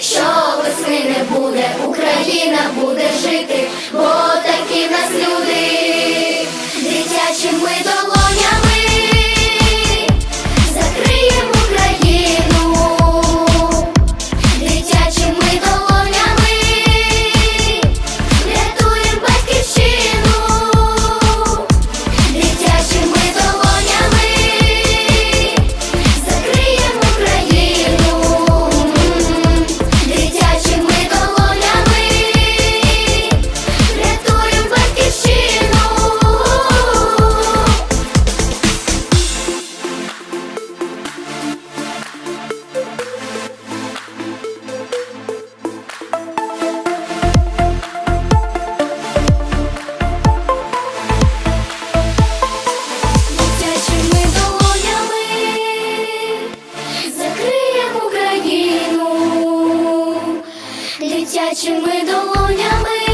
що весни не буде, Україна буде жити, бо такі нас люди. дитячими долонями.